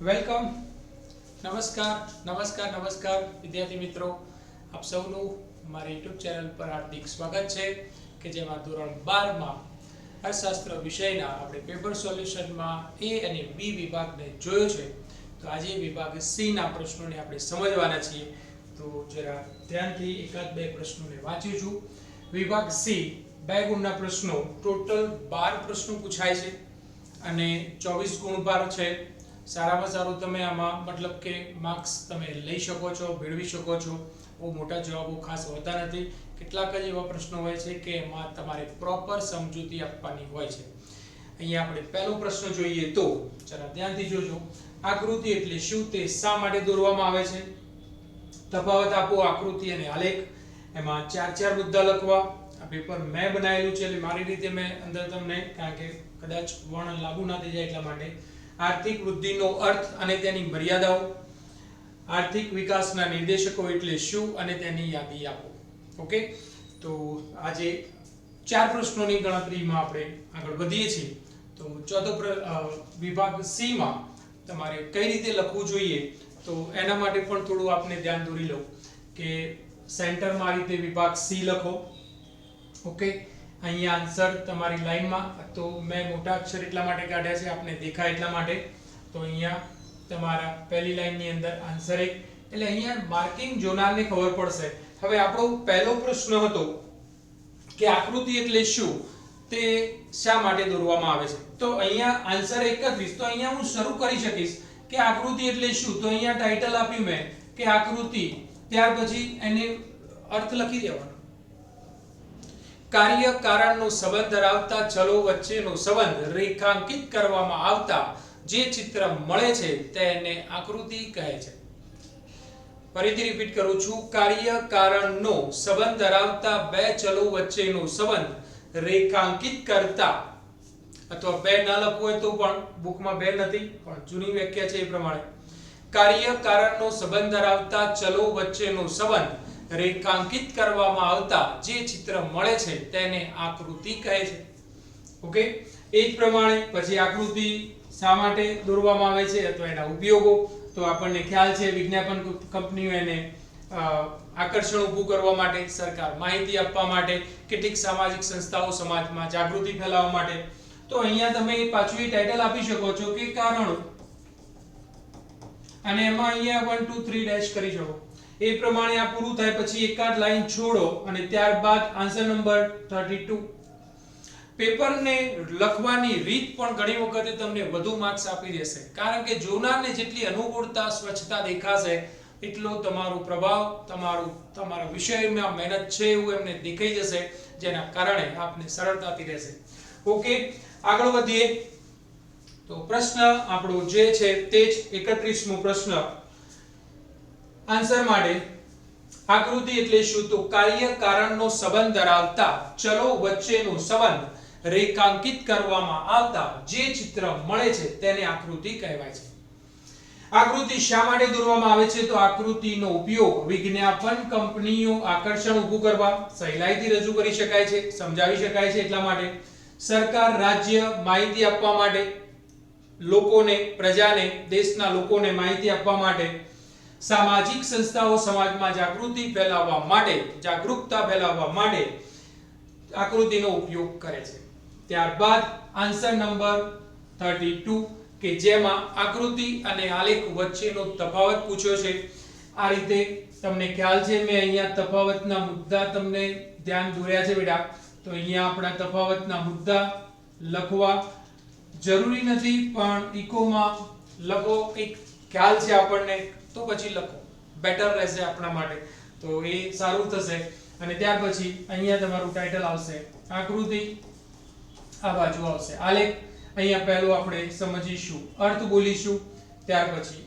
Welcome નમસ્કાર નમસ્કાર નમસ્કાર, વિદ્યાર્થી મિત્રો. આપ સૌનું મારી યુટ્યુબ ચેનલ પર હાર્દિક સ્વાગત છે કે જેમાં ધોરણ બારમાં અર્થશાસ્ત્ર વિષયના આપણે પેપર સોલ્યુશનમાં એ અને બી વિભાગને જોયો છે. તો આજે વિભાગ સી ના પ્રશ્નોને આપણે સમજવાના છીએ. તો જરા ધ્યાનથી એકાદ બે પ્રશ્નોને વાંચ્યું છું. વિભાગ સી બે ગુણના પ્રશ્નો ટોટલ બાર પ્રશ્નો પૂછાય છે અને ચોવીસ ગુણ પર છે. સારામાં સારું તમે આમાં મતલબ કે માર્ક્સ તમે લઈ શકો છો, મેળવી શકો છો. બહુ મોટા જવાબો ખાસ હોતા નથી. કેટલાક જ એવા પ્રશ્નો હોય છે કે એમાં તમારે પ્રોપર સમજૂતી આપવાની હોય છે. અહીંયા આપણે પહેલો પ્રશ્ન જોઈએ તો જરા ધ્યાનથી જોજો. આકૃતિ એટલે શું તે શા માટે દોરવામાં આવે છે? તફાવત આપો આકૃતિ અને આલેખ. એમાં ચાર ચાર મુદ્દા લખવા. આ પેપર મેં બનાવેલું છે એટલે મારી રીતે મેં અંદર તમને કારણ કે કદાચ વર્ણન લાગુ ના થઈ જાય એટલા માટે આર્થિક વૃદ્ધિનો અર્થ અને તેની મર્યાદાઓ. આર્થિક વિકાસના નિર્દેશકો એટલે શું અને તેની યાદી આપો. ઓકે તો આજે ચાર પ્રશ્નોની ગણતરીમાં આપણે આગળ વધીએ છીએ. તો ચોથો વિભાગ સી માં તમારે કઈ રીતે લખવું જોઈએ? તો એના માટે પણ થોડું આપને ધ્યાન દોરી લઉં કે સેન્ટરમાં આ રીતે વિભાગ સી લખો. ઓકે અહીંયા આન્સર તમારી લાઈનમાં તો મેં મોટા અક્ષર એટલા માટે કાઢ્યા છે, આપને દેખાય એટલા માટે. તો અહીંયા તમારા પહેલી લાઈનની અંદર આન્સર એક. એટલે અહીંયા માર્કિંગ જોનારને ખબર પડશે. હવે આપણો પહેલો પ્રશ્ન હતો કે આકૃતિ એટલે શું? તે શા માટે દોરવામાં આવે છે? તો અહીંયા આન્સર 31 તો અહીંયા હું શરૂ કરી શકીશ કે આકૃતિ એટલે શું? તો અહીંયા ટાઇટલ આપ્યું મેં કે આકૃતિ. ત્યાર પછી એને અર્થ લખી દેવાનો. કાર્ય કારણનો સંબંધ ધરાવતા ચલો વચ્ચેનો સંબંધ રેખાંકિત કરવામાં આવતા જે ચિત્ર મળે છે તેને આકૃતિ કહે છે. ફરીથી રિપીટ કરું છું. કાર્ય કારણનો સંબંધ ધરાવતા બે ચલો વચ્ચેનો સંબંધ રેખાંકિત કરતા અથવા બે ન લખવું હોય તો પણ બુકમાં બે નથી, પણ જૂની વ્યાખ્યા છે એ પ્રમાણે. કાર્ય કારણનો સંબંધ ધરાવતા ચલો વચ્ચેનો સંબંધ રેખાંકિત કરવામાં આવતા જે ચિત્ર મળે છે તેને આકૃતિ કહે છે. ઓકે? એ જ પ્રમાણે પછી આકૃતિ શા માટે દોરવામાં આવે છે અથવા એના ઉપયોગો? તો આપણને ખ્યાલ છે વિજ્ઞાપન કંપનીઓ એને આકર્ષણ ઊભું કરવા માટે, સરકાર માહિતી આપવા માટે, કેટલીક સામાજિક સંસ્થાઓ સમાજમાં જાગૃતિ ફેલાવવા માટે. તો અહીંયા તમે પાછું એ ટાઇટલ આપી શકો છો કે કારણો. અને એમાં અહીંયા 1 2 3 ડેશ કરી શકો. એ પ્રમાણે આ પૂરું થાય પછી એકાદ લાઈન છોડો અને ત્યારબાદ આન્સર નંબર 32 પેપરને લખવાની રીત પણ ઘણી વખતે તમને વધુ માર્ક્સ આપી દેશે. કારણ કે જોનારને જેટલી અનુકૂળતા, સ્વચ્છતા દેખાશે, એટલો તમારો પ્રભાવ, તમારું, તમારા વિષયમાં મહેનત છે એવું એમને દેખાઈ જશે, જેના કારણે આપને સરળતાથી રહેશે. ઓકે આગળ વધીએ. તો પ્રશ્ન આપણો જે છે તે જ 31મો પ્રશ્ન. આન્સર માટે આકૃતિ એટલે શું? તો કાર્ય કારણનો સંબંધ ધરાવતા ચલો વચ્ચેનો સંબંધ રેખાંકિત કરવામાં આવતા જે ચિત્ર મળે છે તેને આકૃતિ કહેવાય છે. આકૃતિ શા માટે દોરવામાં આવે છે? તો આકૃતિનો ઉપયોગ વિજ્ઞાપન કંપનીઓ આકર્ષણ ઊભું કરવા, સહેલાઈથી રજૂ કરી શકાય છે, સમજાવી શકાય છે એટલા માટે. સરકાર રાજ્ય માહિતી આપવા માટે, લોકોને, પ્રજાને, દેશના લોકોને માહિતી આપવા માટે સામાજિક સંસ્થાઓ સમાજમાં જાગૃતિ ફેલાવવા માટે, જાગૃતતા ફેલાવવા માટે આકૃતિનો ઉપયોગ કરે છે. ત્યારબાદ આન્સર નંબર 32 કે જેમાં આકૃતિ અને આલેખ વચ્ચેનો તફાવત પૂછ્યો છે. આ રીતે તમને ખ્યાલ છે, મેં અહીંયા તફાવતના મુદ્દા તમને ધ્યાન દોર્યા છે બેટા. તો અહીંયા આપણા તફાવતના મુદ્દા લખવા જરૂરી નથી, પણ ઇકોમાં લખો એક ખ્યાલ છે આપણને. તો પછી લખો. બેટર રહેશે આપણા માટે. તો એ સારું થશે. અને ત્યાર પછી અહીંયા તમારું ટાઇટલ આવશે. આકૃતિ આ બાજુ આવશે. આલેખ અહીંયા પહેલું આપણે સમજીશું. અર્થ બોલીશું. ત્યાર પછી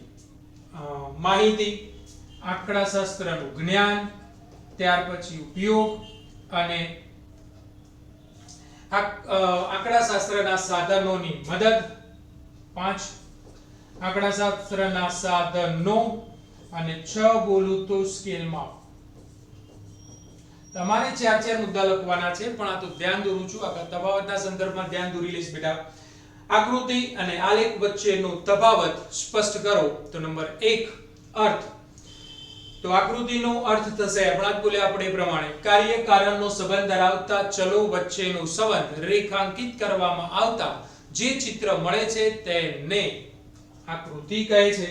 માહિતી, આંકડાશાસ્ત્રનું જ્ઞાન, ત્યાર પછી ઉપયોગ અને આંકડાશાસ્ત્રના સાધનોની મદદ. પાંચ આંકડાશાસ્ત્રના સાધનો અને છ બોલું સ્કેલમાં. તમારે ચાર ચાર મુદ્દા લખવાના છે, પણ આ તો ધ્યાન દોરું છું. આ તફાવતના સંદર્ભમાં ધ્યાન દોરી લઈશ બેટા. આકૃતિ અને આલેખ વચ્ચેનો તફાવત સ્પષ્ટ કરો. તો નંબર 1 અર્થ. તો આકૃતિનો અર્થ થશે, હમણાં જ બોલ્યા આપણે પ્રમાણે. કાર્ય કારણનો સંબંધ ધરાવતા ચલો વચ્ચેનો સંબંધ રેખાંકિત કરવામાં આવતા જે ચિત્ર મળે છે તેને આકૃતિ કહે છે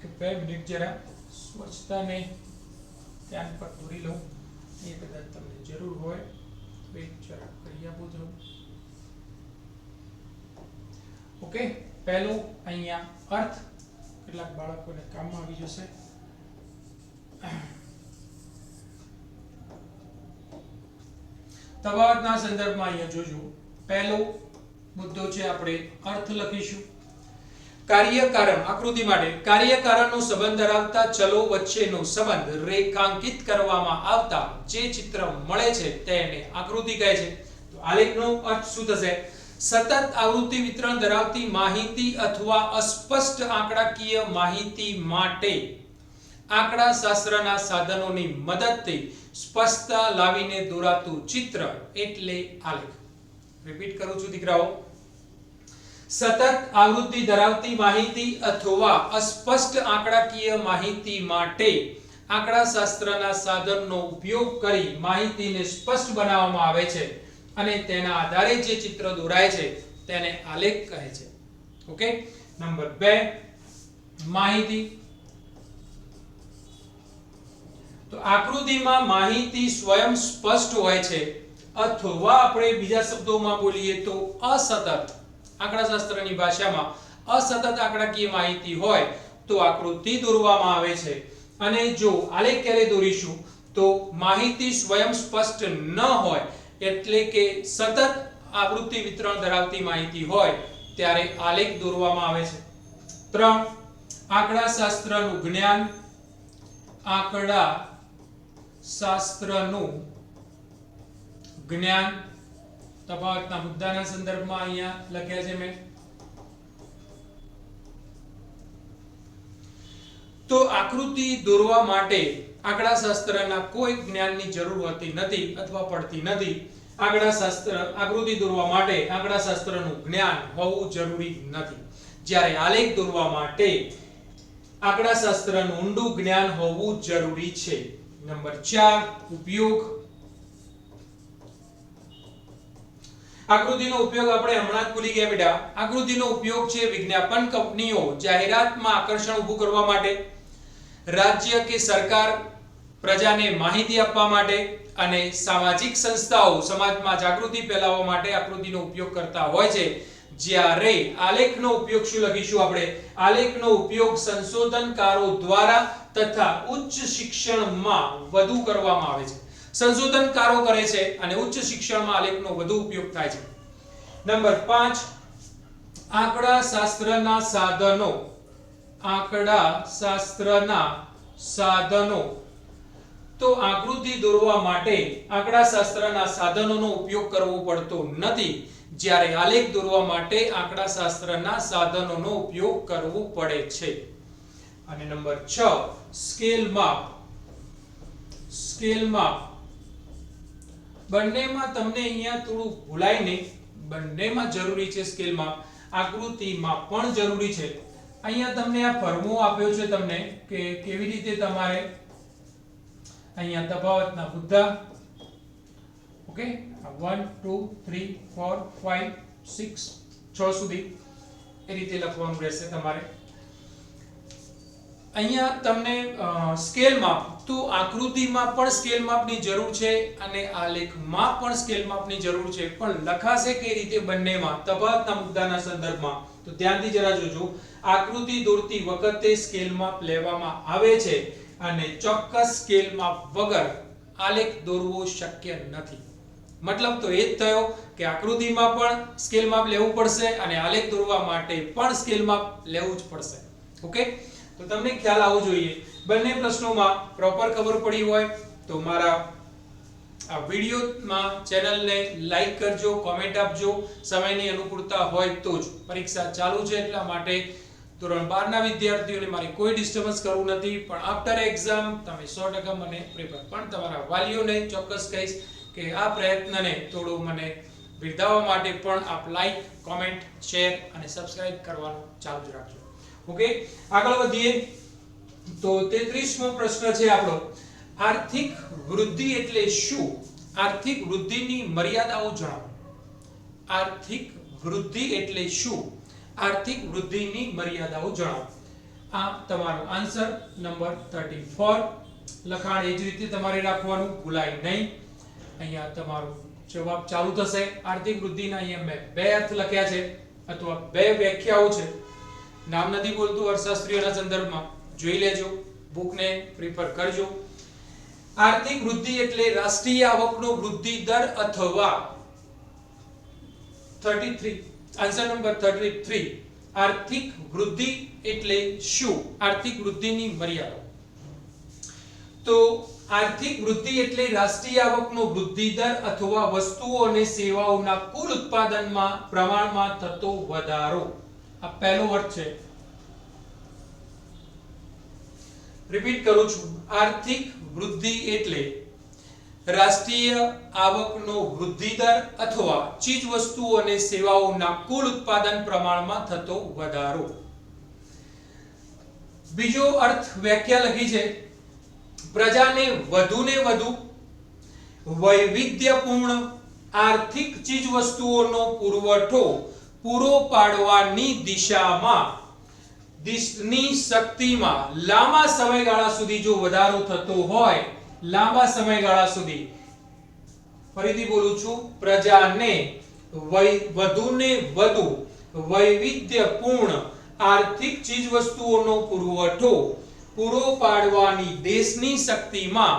કે બે મિનિટ જરા સ્વચ્છતાને ધ્યાન પર દોરી લઉં. એ કદાચ તમને જરૂર હોય તો એક જરા કરી આપું છું ઓકે, પહેલું અહીંયા અર્થ. કેટલાક બાળકોને કામમાં આવી જશે. તફાવતના સંદર્ભમાં અહીંયા જોજો. પહેલો મુદ્દો છે આપણે અર્થ લખીશું. કાર્ય કારણ આકૃતિ માટે કાર્યકારણનો સંબંધ ધરાવતા ચલો વચ્ચેનો સંબંધ રેખાંકિત કરવામાં આવતા જે ચિત્ર મળે છે તેને આકૃતિ કહે છે. તો આલેખનો અર્થ શું થશે? સતત આવૃત્તિ વિતરણ ધરાવતી માહિતી અથવા અસ્પષ્ટ આંકડાકીય માહિતી માટે આંકડા શાસ્ત્રના સાધનોની મદદથી સ્પષ્ટતા લાવીને દોરાતું ચિત્ર એટલે આલેખ રિપીટ કરું છું દીકરાઓ. સતત આવૃત્તિ ધરાવતી માહિતી અથવા અસ્પષ્ટ આંકડાકીય માહિતી માટે આંકડાશાસ્ત્રના સાધનનો ઉપયોગ કરી માહિતીને સ્પષ્ટ બનાવવામાં આવે છે અને તેના આધારે જે ચિત્ર દોરાય છે તેને આલેખ કહે છે. ઓકે? નંબર 2 માહિતી. તો આકૃતિમાં માહિતી સ્વયં સ્પષ્ટ હોય છે અથવા આપણે બીજા શબ્દોમાં બોલીએ તો અસતત આંકડાશાસ્ત્રની ભાષામાં અસતત આંકડાકીય માહિતી હોય તો આકૃતિ દોરવામાં આવે છે. અને જો આલેખ ક્યારે દોરીશું તો માહિતી સ્વયં સ્પષ્ટ ન હોય એટલે કે સતત આવૃત્તિ વિતરણ ધરાવતી માહિતી હોય ત્યારે આલેખ દોરવામાં આવે છે. ત્રણ આંકડા શાસ્ત્રનું જ્ઞાન આંકડા શાસ્ત્રનું જ્ઞાન તફાવતના મુદ્દાના સંદર્ભમાં અહીંયા લખ્યા છે મેં. તો આકૃતિ દોરવા માટે આંકડાશાસ્ત્રના કોઈ જ્ઞાનની જરૂર હોતી નથી અથવા પડતી નથી. આંકડાશાસ્ત્ર, આકૃતિ દોરવા માટે આંકડાશાસ્ત્રનું જ્ઞાન હોવું જરૂરી નથી. જ્યારે આલેખ દોરવા માટે આંકડાશાસ્ત્રનું ઊંડું જ્ઞાન હોવું જરૂરી છે. નંબર 4 ઉપયોગ આકૃતિનો ઉપયોગ આપણે હમણાં જ ભૂલી ગયા બેટા. આકૃતિનો ઉપયોગ છે વિજ્ઞાપન કંપનીઓ જાહેરાતમાં આકર્ષણ ઊભું કરવા માટે, રાજ્ય કે સરકાર પ્રજાને માહિતી આપવા માટે અને સામાજિક સંસ્થાઓ સમાજમાં જાગૃતિ ફેલાવવા માટે આકૃતિનો ઉપયોગ કરતા હોય છે. જ્યારે આલેખનો ઉપયોગ શું લખીશું આપણે? આલેખનો ઉપયોગ સંશોધનકારો દ્વારા તથા ઉચ્ચ શિક્ષણમાં વધુ કરવામાં આવે છે. સંશોધનકારો કરે છે અને ઉચ્ચ શિક્ષણમાં આલેખનો વધુ ઉપયોગ થાય છે. નંબર 5 આંકડા શાસ્ત્રના સાધનો. આંકડા શાસ્ત્રના સાધનો. તો આકૃતિ દોરવા માટે આંકડા શાસ્ત્રના સાધનોનો ઉપયોગ કરવો પડતો નથી. જ્યારે આલેખ દોરવા માટે આંકડા શાસ્ત્રના સાધનોનો ઉપયોગ કરવો પડે છે. અને નંબર 6 સ્કેલ માપ. સ્કેલ માપ. બંનેમાં તમને અહીંયા થોડું ભૂલાય નહીં. બંનેમાં જરૂરી છે સ્કેલમાં. આકૃતિમાં પણ જરૂરી છે. અહીંયા તમને આ ફર્મો આપ્યો છે તમને કે કેવી રીતે તમારે અહીંયા તફાવતના મુદ્દા. ઓકે? 1 2 3 4 5 6 6 સુધી એ રીતે લખવાનું રહેશે તમારે. અહીંયા તમને સ્કેલ માપ તો આકૃતિમાં પણ સ્કેલ માપની જરૂર છે અને આ લેખમાં પણ સ્કેલ માપની જરૂર છે. પણ લખાશે કઈ રીતે બંનેમાં, તફાવતના મુદ્દાના સંદર્ભમાં. તો ધ્યાનથી જરા જોજો. આકૃતિ દોરતી વખતે સ્કેલ માપ લેવામાં આવે છે અને ચોક્કસ સ્કેલ માપ વગર આલેખ દોરવો શક્ય નથી. મતલબ તો એ જ થયો કે આકૃતિમાં પણ સ્કેલ માપ લેવું પડશે અને આલેખ દોરવા માટે પણ સ્કેલ માપ લેવું જ પડશે. ઓકે તો તમને ખ્યાલ આવવો જોઈએ. બંને પ્રશ્નોમાં પ્રોપર ખબર પડી હોય તો મારા આ વિડીયોમાં ચેનલને લાઈક કરજો કોમેન્ટ આપજો. સમયની અનુકૂળતા હોય તો જ પરીક્ષા ચાલુ છે એટલા માટે ધોરણ બારના વિદ્યાર્થીઓને મારે કોઈ ડિસ્ટર્બન્સ કરવું નથી. પણ આફ્ટર એક્ઝામ તમે સો ટકા મને પ્રેપર પણ તમારા વાલીઓને ચોક્કસ કહીશ કે આ પ્રયત્નને થોડું મને બિરદાવવા માટે પણ આપ લાઈક કોમેન્ટ શેર અને સબસ્ક્રાઇબ કરવાનું ચાલુ જ રાખજો. ઓકે આગળ વધીએ. તો 33મો પ્રશ્ન છે આપણો. આર્થિક વૃદ્ધિ એટલે શું? આર્થિક વૃદ્ધિની મર્યાદાઓ જણાવો. આર્થિક વૃદ્ધિ એટલે શું? આર્થિક વૃદ્ધિની મર્યાદાઓ જણાવો. આ તમારો આન્સર નંબર 34 લખાણ એ જ રીતે તમારે રાખવાનું, ભૂલાય નહીં. અહીંયા તમારો જવાબ ચાલુ થશે. આર્થિક વૃદ્ધિના અહીંયા મેં બે અર્થ લખ્યા છે, અથવા બે વ્યાખ્યાઓ છે. નામ નથી બોલતું અર્થશાસ્ત્રીઓના સંદર્ભમાં. જોઈ લેજો બુકને પ્રિફર કરજો. આર્થિક વૃદ્ધિ એટલે રાષ્ટ્રીય આવકનો વૃદ્ધિ દર અથવા 33 આન્સર નંબર 33 આર્થિક વૃદ્ધિ એટલે શું? આર્થિક વૃદ્ધિની મર્યાદા. તો આર્થિક વૃદ્ધિ એટલે રાષ્ટ્રીય આવકનો વૃદ્ધિ દર અથવા વસ્તુઓ અને સેવાઓના કુલ ઉત્પાદનમાં, પ્રમાણમાં થતો વધારો. આ પહેલો અર્થ છે. રિપીટ કરું છું. આર્થિક વૃદ્ધિ એટલે રાષ્ટ્રીય આવકનો વૃદ્ધિ દર અથવા ચીજ વસ્તુઓ અને સેવાઓના કુલ ઉત્પાદન પ્રમાણમાં થતો વધારો. બીજો અર્થ વ્યાખ્યા લખી છે. પ્રજાને વધુને વધુ વૈવિધ્યપૂર્ણ આર્થિક ચીજ વસ્તુઓનો પુરવઠો પૂરો પાડવાની દિશામાં, દિશની શક્તિમાં લાંબા સમયગાળા સુધી જો વધારો થતો હોય, લાંબા સમયગાળા સુધી, ફરીથી બોલું છું, પ્રજાને વધુને વધુ વૈવિધ્યપૂર્ણ આર્થિક ચીજવસ્તુઓનો પુરવઠો પૂરો પાડવાની દેશની શક્તિમાં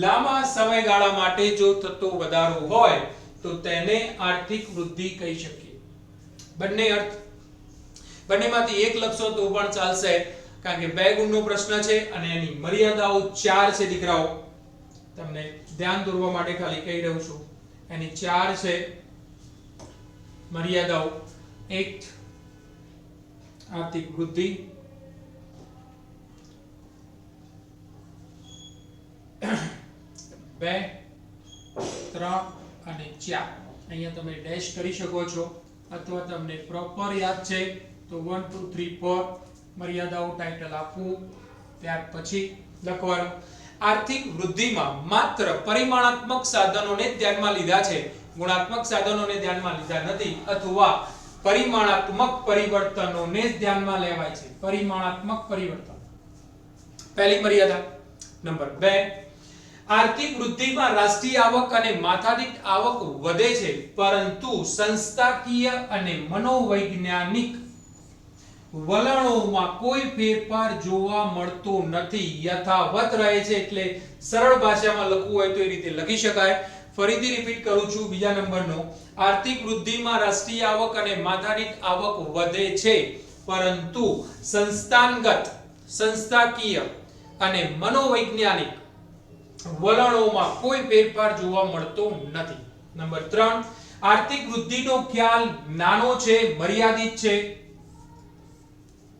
લાંબા સમયગાળા માટે જો થતો વધારો હોય, તો તેને આર્થિક વૃદ્ધિ કહી શકીએ. બંને અર્થ. બંનેમાંથી એક લખશો તો પણ ચાલશે, કારણ કે બે ગુણનો પ્રશ્ન છે અને એની મર્યાદાઓ ચાર છે દીકરાઓ. તમને ધ્યાન દોરવા માટે ખાલી કહી રહ્યો છું, એની ચાર છે મર્યાદાઓ. એક, આર્થિક વૃદ્ધિ. બે, ત્રણ અને ચાર. અહીંયા તમે ડેશ કરી શકો છો. અથવા તમને પ્રોપર યાદ છે, તો વન ટુ થ્રી ફોર મર્યાદાઓ ટાઇટલ આપવું ત્યાર પછી લખવાનું. આર્થિક વૃદ્ધિમાં માત્ર પરિમાણાત્મક સાધનોને ધ્યાનમાં લીધા છે. ગુણાત્મક સાધનોને ધ્યાનમાં લીધા નથી, અથવા પરિમાણાત્મક પરિવર્તનોને જ ધ્યાનમાં લેવાય છે. પરિમાણાત્મક પરિવર્તન. પહેલી મર્યાદા. નંબર બે. આર્થિક વૃદ્ધિમાં રાષ્ટ્રીય આવક અને માથાદીઠ આવક વધે છે, પરંતુ સંસ્થાકીય અને મનોવૈજ્ઞાનિક વલણોમાં કોઈ ફેરફાર જોવા મળતો નથી. યથાવત રહે છે એટલે સરળ ભાષામાં લખવું હોય તો એ રીતે લખી શકાય. ફરીથી રિપીટ કરું છું બીજા નંબરનો. આર્થિક વૃદ્ધિમાં રાષ્ટ્રીય આવક અને માથાદીઠ આવક વધે છે, પરંતુ સંસ્થાનગત, સંસ્થાકીય અને મનોવૈજ્ઞાનિક વલણોમાં કોઈ ફેરફાર જોવા મળતો નથી. નંબર 3 આર્થિક વૃદ્ધિનો ખ્યાલ નાનો છે, મર્યાદિત છે.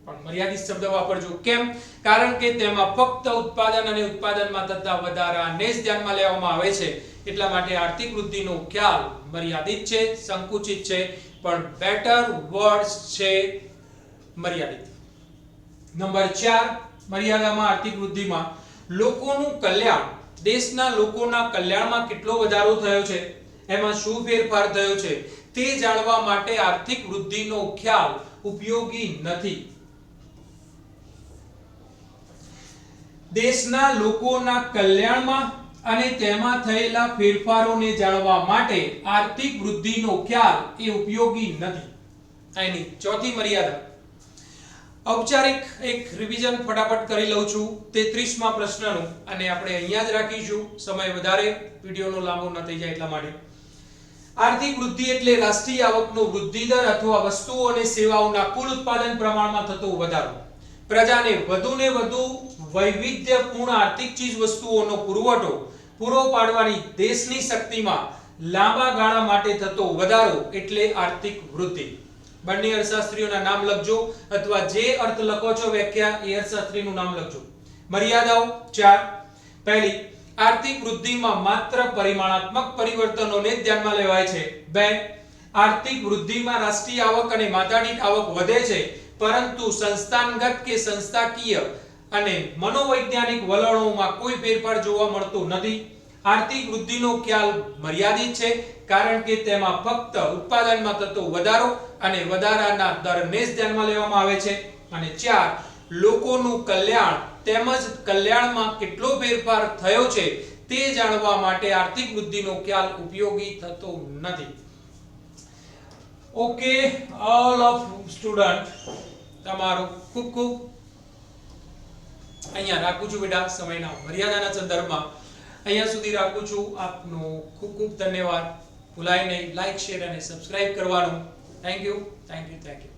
પણ મર્યાદિત શબ્દ વાપરજો. કેમ? કારણ કે તેમાં ફક્ત ઉત્પાદન અને ઉત્પાદનમાં થતા વધારાને જ ધ્યાનમાં લેવામાં આવે છે. એટલા માટે આર્થિક વૃદ્ધિનો ખ્યાલ મર્યાદિત છે, સંકુચિત છે, પણ બેટર વર્ડ્સ છે, મર્યાદિત. નંબર 4 મર્યાદામાં આર્થિક વૃદ્ધિમાં લોકોનું કલ્યાણ દેશના લોકોના કલ્યાણમાં કેટલો વધારો થયો છે? એમાં શું ફેરફાર થયો છે? તે જાણવા માટે આર્થિક વૃદ્ધિનો ખ્યાલ ઉપયોગી નથી. દેશના લોકોના કલ્યાણમાં અને તેમાં થયેલા ફેરફારોને જાણવા માટે આર્થિક વૃદ્ધિનો ખ્યાલ એ ઉપયોગી નથી. એની ચોથી મર્યાદા. ઔપચારિક એક રિવિઝન ફટાફટ કરી લઉં છું 33 માં પ્રશ્નનું. અને આપણે અહીંયા જ રાખીશું. સમય વધારે, વિડીયોનો લાંબો ન થઈ જાય એટલા માટે. આર્થિક વૃદ્ધિ એટલે રાષ્ટ્રીય આવકનો વૃદ્ધિ દર અથવા વસ્તુઓ અને સેવાઓના કુલ ઉત્પાદન પ્રમાણમાં થતો વધારો. પ્રજાને વધુને વધુ વૈવિધ્યપૂર્ણ આર્થિક ચીજ વસ્તુઓનો પુરવઠો પૂરો પાડવાની દેશની શક્તિમાં લાંબા ગાળા માટે થતો વધારો એટલે આર્થિક વૃદ્ધિ. બંને અર્થશાસ્ત્રીઓના નામ લખજો અથવા જે અર્થ લખો છો વ્યાખ્યા એ અર્થશાસ્ત્રીનું નામ લખજો. મર્યાદાઓ ચાર. પહેલી, આર્થિક વૃદ્ધિમાં માત્ર પરિમાણાત્મક પરિવર્તનોને ધ્યાનમાં લેવાય છે. બે, આર્થિક વૃદ્ધિમાં રાષ્ટ્રીય આવક અને માથાદીઠ આવક વધે છે, પરંતુ સંસ્થાનગત કે સંસ્થાકીય અને મનોવૈજ્ઞાનિક વલણોમાં કોઈ ફેરફાર જોવા મળતો નથી. આર્થિક વૃદ્ધિનો ખ્યાલ મર્યાદિત છે, કારણ કે તેમાં ફક્ત ઉત્પાદનમાં થતો વધારો અને વધારાના દરને જ ધ્યાનમાં લેવામાં આવે છે. અને ચાર, લોકોનું કલ્યાણ તેમજ કલ્યાણમાં કેટલો ફેરફાર થયો છે તે જાણવા માટે આર્થિક વૃદ્ધિનો ખ્યાલ ઉપયોગી થતો નથી. ઓકે ઓલ ઓફ સ્ટુડન્ટ તમારો ખૂબ ખૂબ. અહીંયા રાખું છું બેટા, સમયના મર્યાદાના સંદર્ભમાં. અહીંયા સુધી રાખું છું. આપનો ખૂબ ખૂબ ધન્યવાદ. ભૂલાય નહીં. લાઈક શેર અને સબસ્ક્રાઇબ કરવાનું. Thank you thank you thank you